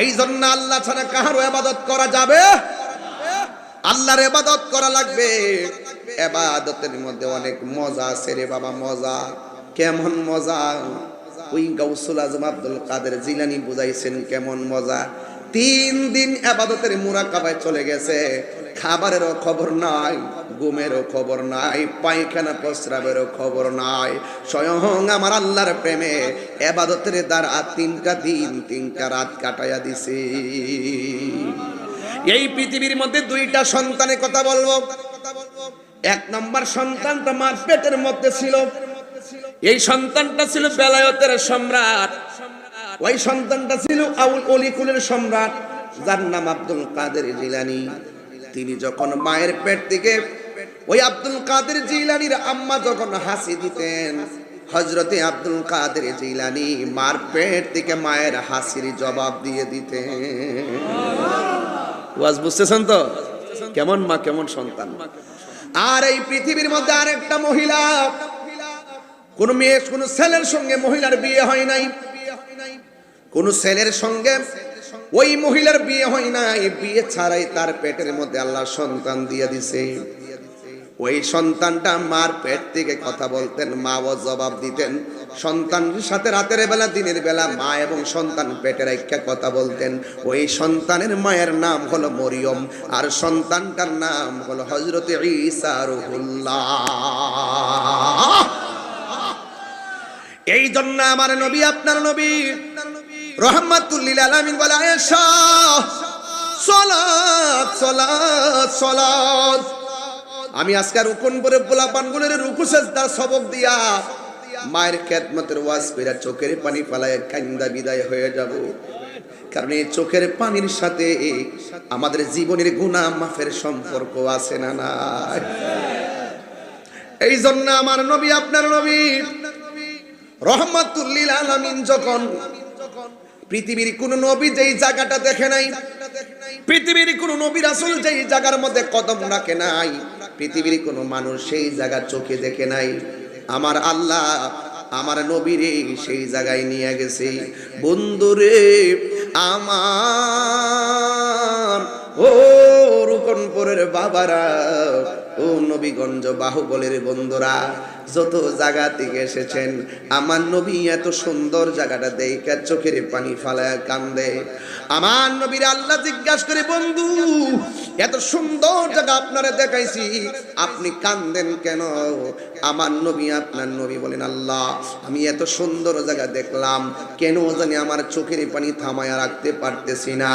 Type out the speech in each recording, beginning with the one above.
এই জন্য আল্লাহ ছাড়া কাহারও এবাদত করা যাবে? আল্লাহর এবাদত করা লাগবে। এবাদতের মধ্যে অনেক মজা আছে রে বাবা, মজা। কেমন মজা? ওই গাউসুল আজম আব্দুল কাদের জিলানি বুঝাইছেন কেমন মজা। তিন দিন আবাদতের মুরাকাবায় চলে গেছে। খাবারেরও খবর নাই, ঘুমেরও খবর নাই, পায়খানা প্রস্রাবেরও খবর নাই। স্বয়ং আমার আল্লাহর প্রেমে এবাদতের দ্বারা তিনটা দিন, তিনটা রাত কাটাইয়া দিছে। এই পৃথিবীর মধ্যে দুইটা সন্তানের কথা বলব। এক নম্বর সন্তানটা মার পেটের মধ্যে ছিল। এই সন্তানটা ছিল বেলায়তের সম্রাট। ওই সন্তানটা ছিল আউল অলিকুলের সম্রাট, যার নাম আব্দুল কাদের জিলানি। তিনি যখন মায়ের পেট থেকে ওই আব্দুল কাদের জিলানির আম্মা যখন হাসি দিতেন হজরতে আব্দুল কাদের জিলানি মার পেট থেকে মায়ের হাসির জবাব দিয়ে দিতেন। ওয়াজ বুঝতেছেন তো? কেমন মা, কেমন সন্তান? আর এই পৃথিবীর মধ্যে আরেকটা মহিলা, কোন মেয়ে, কোন ছেলের সঙ্গে মহিলার বিয়ে হয় নাই। কোন ছেলের সঙ্গে ওই মহিলার বিয়ে হয় নাই বিয়ে ছাড়াই তার পেটের মধ্যে আল্লাহ সন্তান দিয়ে দিছে। ওই সন্তানটা মার পেট থেকে কথা বলতেন মা ও জবাব দিতেন। সন্তানের সাথে রাতের বেলা, দিনের বেলা মা এবং সন্তান পেটের একটা কথা বলতেন। ওই সন্তানের মায়ের নাম হলো মরিয়ম, আর সন্তানটার নাম হলো হজরত এই জন্য আমার নবী, আপনার নবী রহমাতুল্লিল আলামিন বলে, আয়েশা, সলাত সলাত সলাত। আমি আজকে রুকুন পরে পোলা পানগুলোর রুকু সেজদার সবক দিয়া মায়ের খেদমতের ওয়াজ কইরা চোখের পানি পালায় কান্দা বিদায় হয়ে যাব। কারণ এই চোখের পানির সাথে আমাদের জীবনের গুনাহ মাফের সম্পর্ক আছে না নাই? এই জন্য আমার নবী, আপনার নবী রহমাতুল্লিল আলামিন যখন পৃথিবীর কোন নবী যেই জায়গাটা দেখে নাই। পৃথিবীর কোন নবী রাসূল যেই জায়গার মধ্যে কদম রাখে নাই। পৃথিবীর কোন মানুষ সেই জায়গা চোখে দেখে নাই। আমার আল্লাহ আমার নবীরে সেই জায়গায় নিয়ে গেছে। বন্ধুরে, আমার ও রুকনপুরের বাবারা, ও নবীগঞ্জ বাহুবলের বন্ধুরা যত জায়গা থেকে এসেছেন, আমার নবী এত সুন্দর জায়গাটা দেখে চোখের পানি ফালায় কান্দে। আমার নবীর আল্লাহ জিজ্ঞাসা করে, বন্ধু, এত সুন্দর জায়গা আপনারা দেখাইছি, আপনি কান্দেন কেন? আমার নবী আপনার নবী বলেন, আল্লাহ, আমি এত সুন্দর জায়গা দেখলাম, কেন জানি আমার চোখের পানি থামায়া রাখতে পারতেছি না।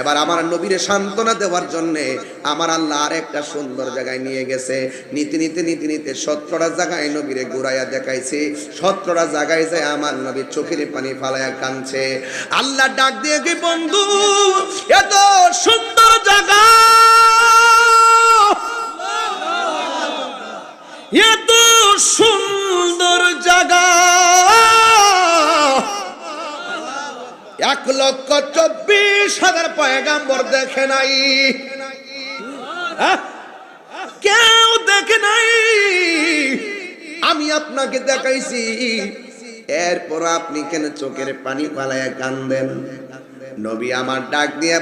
এবার আমার নবীর সান্ত্বনা দেওয়ার জন্যে আমার আল্লাহ আর একটা সুন্দর জায়গায় নিয়ে গেছে। নীতি নীতি নীতি নীতি সত্তরটা জায়গায় নবীরে ঘুরাইয়া দেখাইছে সত্তরটা জায়গায় যায় আমার নবী চোখের পানি ফালাইয়া কানছে আল্লাহ ডাক দিয়ে কি, বন্ধু, এত সুন্দর জায়গা। এত সুন্দর জায়গা। এক লক্ষ চব্বিশ হাজার পয়গাম্বর দেখে নাই। হ্যাঁ? কেউ দেখে নাই। আমি আপনাকে দেখাইছি। এরপর আপনি কেন চোখের পানি পালায় কান্দেন? নবী আমার ডাক দিয়ে